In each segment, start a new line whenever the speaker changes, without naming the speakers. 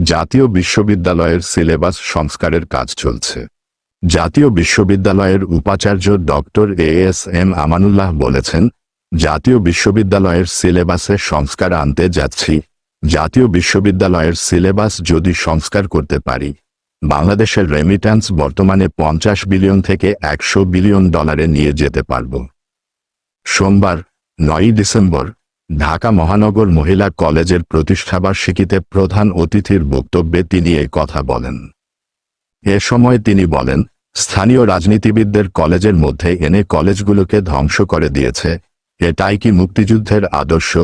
জাতীয় বিশ্ববিদ্যালয়ের সিলেবাস সংস্কারের কাজ চলছে। জাতীয় বিশ্ববিদ্যালয়ের উপাচার্য doctor A S M Amanullah বলেছেন, জাতীয় বিশ্ববিদ্যালয়ের সিলেবাসে সংস্কার আনতে যাচ্ছি। জাতীয় বিশ্ববিদ্যালয়ের সিলেবাস যদি সংস্কার করতে পারি, বাংলাদেশের রেমিট্যান্স বর্তমানে পঞ্চাশ বিলিয়ন থেকে একশো বিলিয়ন ডলারে নিয়ে যেতে পারব। সোমবার, নয়ই ডিসেম্বর ঢাকা মহানগর মহিলা কলেজের প্রতিষ্ঠাবার্ষিকীতে প্রধান অতিথির বক্তব্যে তিনি এই কথা বলেন। এ সময় তিনি বলেন, স্থানীয় রাজনীতিবিদদের কলেজের মধ্যে এনে কলেজগুলোকে ধ্বংস করে দিয়েছে। এটাই কি মুক্তিযুদ্ধের আদর্শ?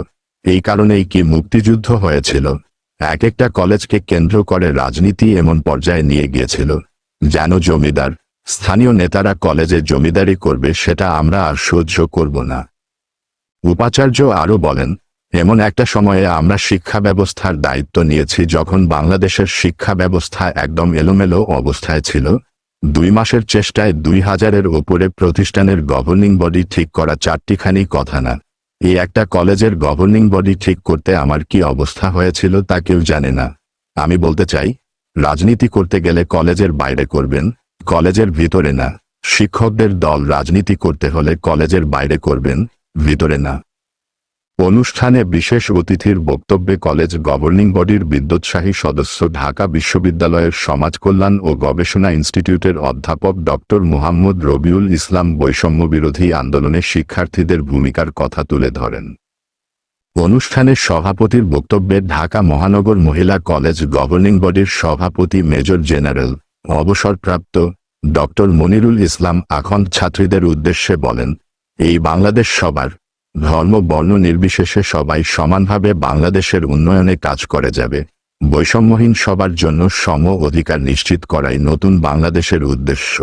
এই কারণেই কি মুক্তিযুদ্ধ হয়েছিল? এক একটা কলেজকে কেন্দ্র করে রাজনীতি এমন পর্যায়ে নিয়ে গিয়েছিল। যেন জমিদার, স্থানীয় নেতারা কলেজে জমিদারি করবে সেটা আমরা আর সহ্য করব না। উপাচার্য আরও বলেন, এমন একটা সময়ে আমরা শিক্ষা ব্যবস্থার দায়িত্ব নিয়েছি যখন বাংলাদেশের শিক্ষা ব্যবস্থা একদম এলোমেলো অবস্থায় ছিল। দুই মাসের চেষ্টায় দুই হাজারের ওপরে প্রতিষ্ঠানের গভর্নিং বডি ঠিক করা চারটিখানি কথা না। এই একটা কলেজের গভর্নিং বডি ঠিক করতে আমার কি অবস্থা হয়েছিল তা কেউ জানে না। আমি বলতে চাই, রাজনীতি করতে গেলে কলেজের বাইরে করবেন, কলেজের ভিতরে না। শিক্ষকদের দল রাজনীতি করতে হলে কলেজের বাইরে করবেন, ভিতরে না। অনুষ্ঠানে বিশেষ অতিথির বক্তব্যে কলেজ গভর্নিং বডির বিদ্যোৎসাহী সদস্য ঢাকা বিশ্ববিদ্যালয়ের সমাজ কল্যাণ ও গবেষণা ইনস্টিটিউটের অধ্যাপক ডক্টর মুহাম্মদ রবিউল ইসলাম বৈষম্য বিরোধী আন্দোলনে শিক্ষার্থীদের ভূমিকার কথা তুলে ধরেন। অনুষ্ঠানে সভাপতির বক্তব্যে ঢাকা মহানগর মহিলা কলেজ গভর্নিং বডির সভাপতি মেজর জেনারেল, অবসরপ্রাপ্ত ডক্টর মনিরুল ইসলাম আখন্দ ছাত্রীদের উদ্দেশ্যে বলেন, এই বাংলাদেশ সবার ধর্ম, বর্ণ নির্বিশেষে সবাই সমানভাবে বাংলাদেশের উন্নয়নে কাজ করে যাবে। বৈষম্যহীন সবার জন্য সম অধিকার নিশ্চিত করাই নতুন বাংলাদেশের উদ্দেশ্য।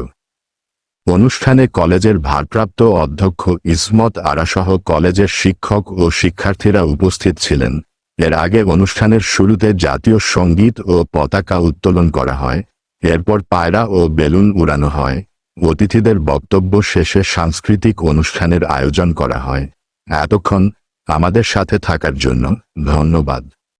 অনুষ্ঠানে কলেজের ভারপ্রাপ্ত অধ্যক্ষ ইসমত আরাসহ কলেজের শিক্ষক ও শিক্ষার্থীরা উপস্থিত ছিলেন। এর আগে অনুষ্ঠানের শুরুতে জাতীয় সংগীত ও পতাকা উত্তোলন করা হয়। এরপর পায়রা ও বেলুন উড়ানো হয়। অতিথিদের বক্তব্য শেষে সাংস্কৃতিক অনুষ্ঠানের আয়োজন করা হয়। এতক্ষণ আমাদের সাথে থাকার জন্য ধন্যবাদ।